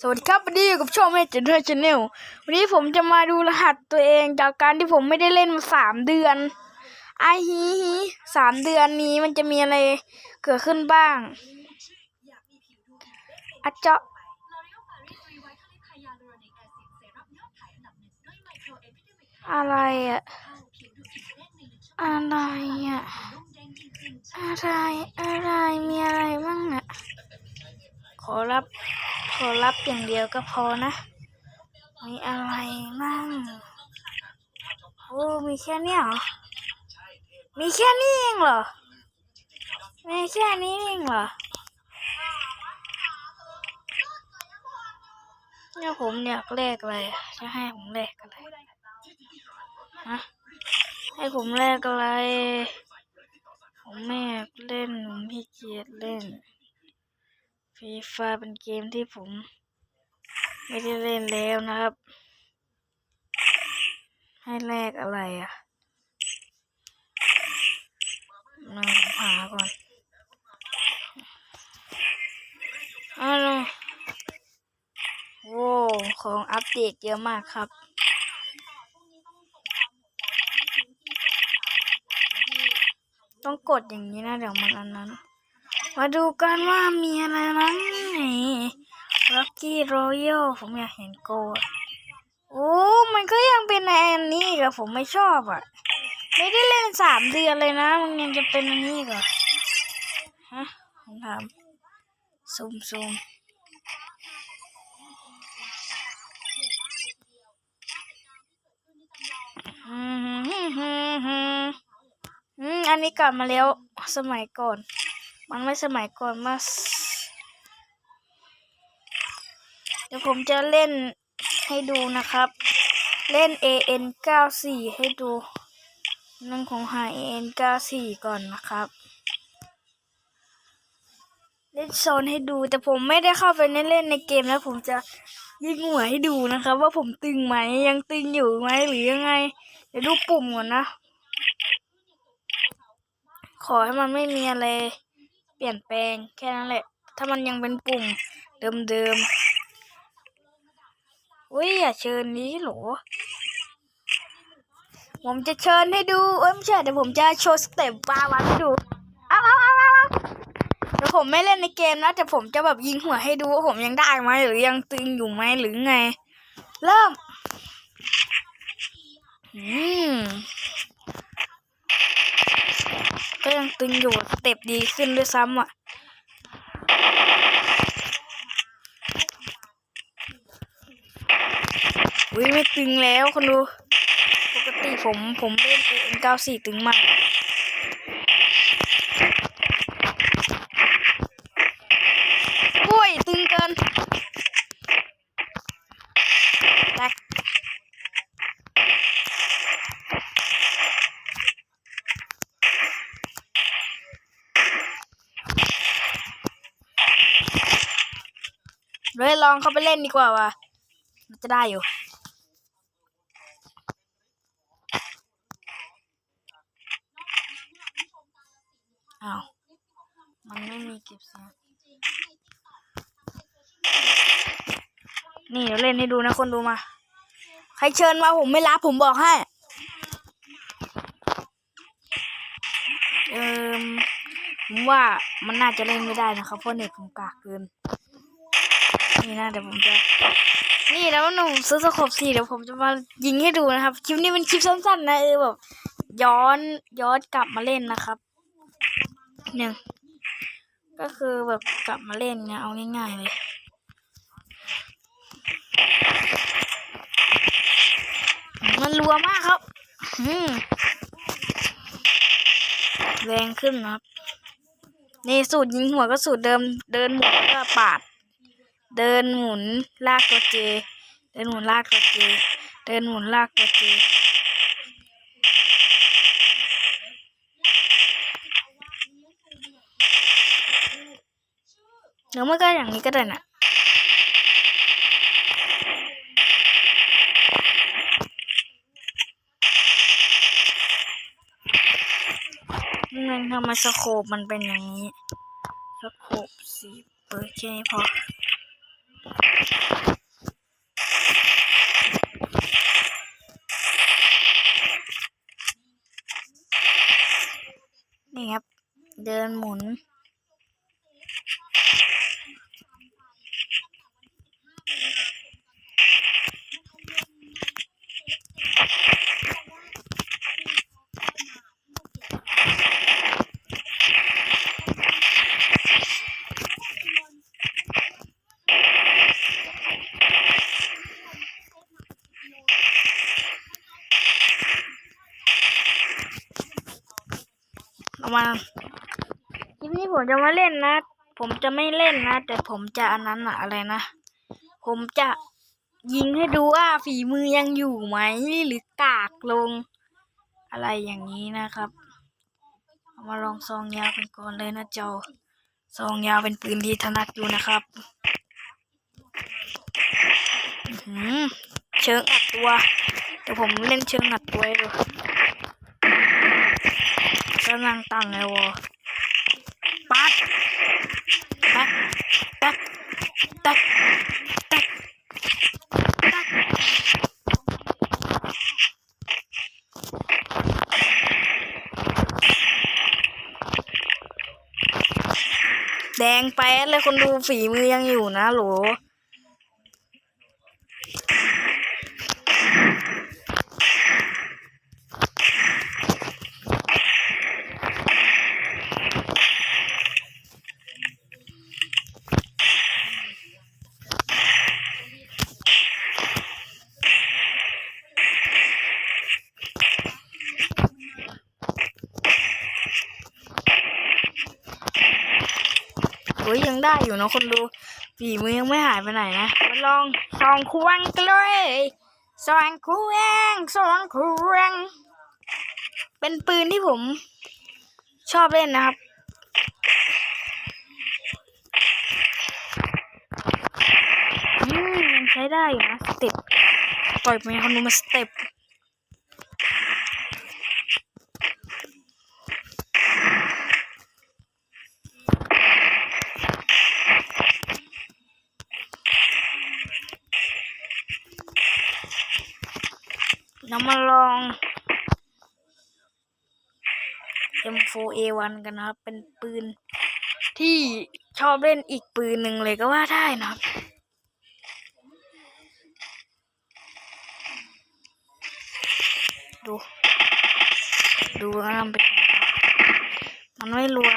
สวัสดีครับวันนี้อยู่กับช่องแม่เจนเทอร์ชาแนลวันนี้ผมจะมาดูรหัสตัวเองจากการที่ผมไม่ได้เล่นมาสามเดือนไอฮีฮีสามเดือนนี้มันจะมีอะไรเกิดขึ้นบ้างอาจจะอะไรอะอะไรอะอะไรอะไรมีอะไรบ้างอะขอรับ อรับอย่างเดียวก็พอนะ มีอะไรบ้างโอ้มีแค่เนี้ยเหรอ มีแค่นี้เองเหรอ มีแค่นี้เองเหรอเนี่ยผมอยากแลกอะไรจะให้ผมแลกอะไรฮะให้ผมแลกอะไร ผมไม่อยากเล่น ผมขี้เกียจเล่น ฟรีไฟเป็นเกมที่ผม ไม่ได้เล่นแล้วนะครับ ให้แลกอะไรอะมาผมหาก่อนอ้าวโว้ของอัปเดตเยอะมากครับต้องกดอย่างนี้นะ เดี๋ยวมันอันนั้น มาดูกันว่ามีอะไรนั้นนี่ลักกี้รอยัลผมอยากเห็นโกดโอ้ มันก็ยังเป็นในอันนี้อีกับผมไม่ชอบอะ ไม่ได้เล่นสามเดือนเลยนะ มันยังจะเป็นอันนี้กับฮะผมถามซูมซูมอืมฮึ่มฮึ่มฮึ่มอืมอันนี้กลับมาแล้วสมัยก่อน มันไม่สมัยก่อนมาเดี๋ยวผมจะเล่นให้ดูนะครับ เล่น AN 94ให้ดูนั่นของหา AN 94ก่อนนะครับ เล่นโซนให้ดูแต่ผมไม่ได้เข้าไปเล่นเล่นในเกมแล้วผมจะยิงหัวให้ดูนะครับ ว่าผมตึงไหมยังตึงอยู่ไหมหรือยังไง เดี๋ยวดูปุ่มก่อนนะ ขอให้มันไม่มีอะไร ปลี่ยนแปลงแค่นั้นแหละ ถ้ามันยังเป็นปุ่มเดิมๆอุ้ยอย่าเชิญนี้หรอ ผมจะเชิญให้ดู เอ้ยไม่ใช่เดี๋ยวผมจะโชว์สเต็ปปลาวันให้ดู เอาเอาเอาเอาเอาเดี๋ยวผมไม่เล่นในเกมนะแต่ผมจะแบบยิงหัวให้ดูว่าผมยังได้ไหมหรือยังตึงอยู่ไหมหรือไง เริ่ม อืม ก็ยังตึงอยู่สเต็ปดีขึ้นด้วยซ้ำอะอุ้ยไม่ตึงแล้วคนดู ปกติผมผมเล่นเอ็นเก้าสี่ตึงมาก โอ้ย ตึงเกินแลก เลยลองเข้าไปเล่นดีกว่าว่ะมันจะได้อยู่อ้าวมันไม่มีเก็บเสียงนี่เดี๋ยวเล่นให้ดูนะคนดูมา ใครเชิญมาผมไม่รับผมบอกให้ เออผมว่ามันน่าจะเล่นไม่ได้นะครับเพราะเน็ตผมกากเกิน นี่นะเดี๋ยวผมจะนี่แล้วหนูซื้อสโคปสี่เดี๋ยวผมจะมายิงให้ดูนะครับคลิปนี้เป็นคลิปสั้นๆนะเออแบบย้อนย้อนกลับมาเล่นนะครับหนึ่งก็คือแบบกลับมาเล่นเนี่ยเอาง่ายๆเลยมันรัวมากครับอืแรงขึ้นนะครับ นี่สูตรยิงหัวก็สูตรเดิมเดินหมุนแล้วก็ปาด เดินหมุนลากตัวเจ เดินหมุนลากตัวเจ เดินหมุนลากตัวเจ หรือไม่ก็อย่างนี้ก็ได้นะนั่นทำไมสโคปมันเป็นอย่างนี้สโคปสี่เปิดแค่นี้พอ เดินหมุนเอามา ผมจะมาเล่นนะ ผมจะไม่เล่นนะ แต่ผมจะอันนั้นอะอะไรนะ ผมจะยิงให้ดูว่าฝีมือยังอยู่ไหมหรือกากลง อะไรอย่างนี้นะครับมาลองซองยาวกันก่อนเลยนะเจ้าซองยาวเป็นปืนที่ถนัดอยู่นะครับเชิงอัดตัวแต่ผมเล่นเชิงอัดตัวดูก็นั่งตังไงวะปัดแตักแตักแตักแตักตักแดงแป๊ดเลยคนดูฝีมือยังอยู่นะหล ได้อยู่นะคนดูฝีมือยังไม่หายไปไหนนะมาลองสองควงกันเลยสองควงสองควงเป็นปืนที่ผมชอบเล่นนะครับอืมยังใช้ได้อยู่นะสเต็ปปล่อยไปให้คนดูมาสเต็ป เรามาลอง M4A1 กันนะครับ เป็นปืนที่ชอบเล่นอีกปืนหนึ่งเลยก็ว่าได้นะครับดู ดูนะมันเป็นมันไม่รัว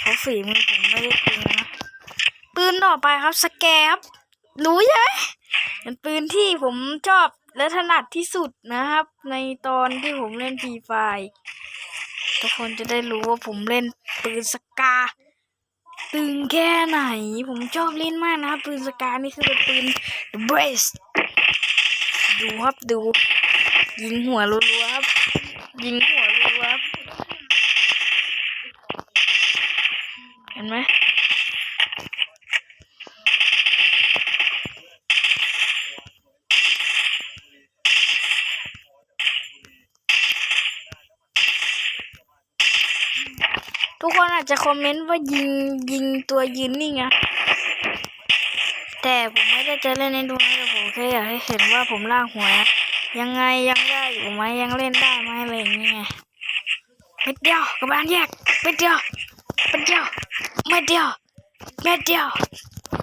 เพราะฝีมือผมไม่ได้ปืนนะ ปืนต่อไปครับสแกปรู้ใช่ไหมเป็นปืนที่ผมชอบ และถนัดที่สุดนะครับ ในตอนที่ผมเล่นฟรีไฟทุกคนจะได้รู้ว่าผมเล่นปืนสกา ตึงแค่ไหน ผมชอบเล่นมากนะครับปืนสกานี่คือเป็นปืน The Best ดูครับดู ยิงหัวรัวๆครับ ยิงหัวรัวๆครับเห็นไหมทุกคน อาจจะคอมเมนต์ว่ายิงยิงตัวยืนนิ่ไงแต่ผมไม่ได้จะเล่นในดูนะแต่ผมแค่อยากให้เห็นว่าผมล่ากหัว ยังไงยังได้อยู่ไหมยังเล่นได้ไหมอะไรอย่างเงี้ยเม็ดเดียวกับบานแยกเม็ดเดียวเม็ดเดียวเม็ดเดียวเม็ดเดียว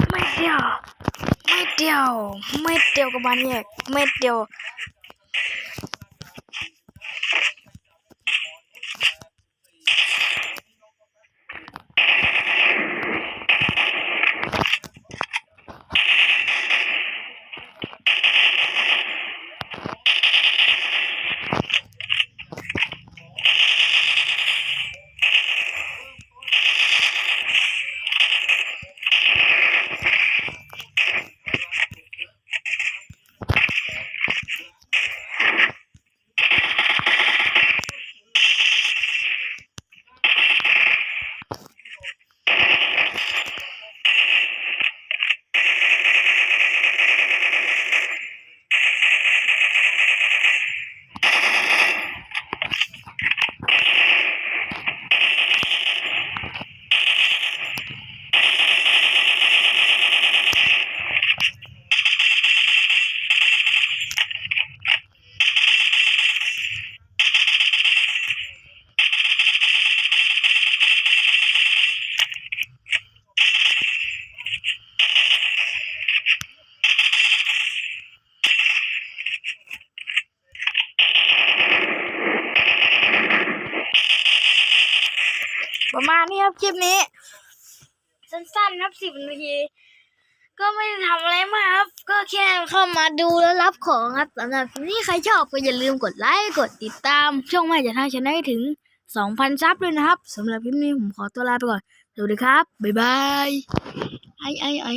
เม็ดเดียวเม็ดเดียวเม็ดเดียวกับบานแยกเม็ดเดียว ประมาณนี้ครับคลิปนี้ สั้นๆครับสิบนาที ก็ไม่ได้ทำอะไรมากครับ ก็แค่เข้ามาดูแล้วรับของครับสำหรับคลิปนี้ใครชอบก็อย่าลืมกดไลค์กดติดตาม ช่องแม่จะท่าชนะให้ถึง 2,000 ซับด้วยนะครับสำหรับคลิปนี้ผมขอตัวลาไปก่อน สวัสดีครับ บ๊ายบายไอไอไอ